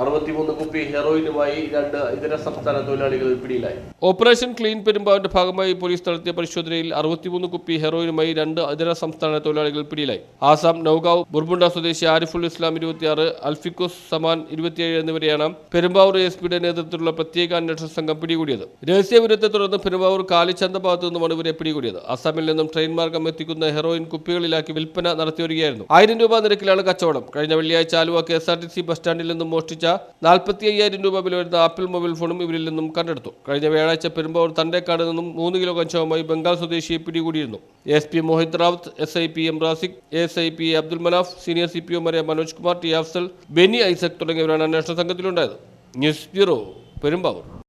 അറുപത്തിമൂന്ന് കുപ്പി ഹെറോയിനുമായി രണ്ട് ഇതര സംസ്ഥാന തൊഴിലാളികൾ പിടിയിലായി. ഓപ്പറേഷൻ ക്ലീൻ പെരുമ്പാവിന്റെ ഭാഗമായി പോലീസ് നടത്തിയ പരിശോധനയിൽ അറുപത്തിമൂന്ന് കുപ്പി ഹെറോയിനുമായി രണ്ട് ഇതര സംസ്ഥാന തൊഴിലാളികൾ പിടിയിലായി. ആസാം നൌഗാവ് ബുർബുണ്ട സ്വദേശി ആരിഫുൽ ഇസ്ലാം ഇരുപത്തിയാറ് അൽഫിക്കുസ് സമാൻ ഇരുപത്തിയേഴ് എന്നിവരെയാണ് പെരുമ്പാവൂർ എസ് പിയുടെ നേതൃത്വത്തിലുള്ള പ്രത്യേക അന്വേഷണ സംഘം പിടികൂടിയത്. രഹസ്യവിരുദ്ധത്തെ തുടർന്ന് പെരുമ്പാവൂർ കാലിച്ചന്ത ഭാഗത്തു നിന്നുമാണ് ഇവരെ പിടികൂടിയത്. അസാമിൽ നിന്നും ട്രെയിൻ മാർഗം എത്തിക്കുന്ന ഹെറോയിൻ കുപ്പികളിലാക്കി വിൽപ്പന നടത്തിവരികയായിരുന്നു. ആയിരം രൂപ നിരക്കിലാണ് കച്ചവടം. കഴിഞ്ഞ വെള്ളിയാഴ്ച Aluva K S R T C bus സ്റ്റാൻഡിൽ നിന്നും മോഷ്ടിച്ച നാൽപ്പത്തി അയ്യായിരം രൂപ വില വരുന്ന ആപ്പിൾ മൊബൈൽ ഫോണും ഇവരിൽ നിന്നും കണ്ടെടുത്തു. കഴിഞ്ഞ വ്യാഴാഴ്ച പെരുമ്പാവൂർ തണ്ടേക്കാട് നിന്നും മൂന്ന് കിലോ കഞ്ചാവുമായി ബംഗാൾ സ്വദേശിയെ പിടികൂടിയിരുന്നു. S P Mohit Rawat S I P M Rasiq S I P Abdul Manaf senior C P ഒമാരെ Manoj Kumar T Afsal Beni Isaac തുടങ്ങിയവരാണ് അന്വേഷണ സംഘത്തിലുണ്ടായത്. News bureau Perumbavoor.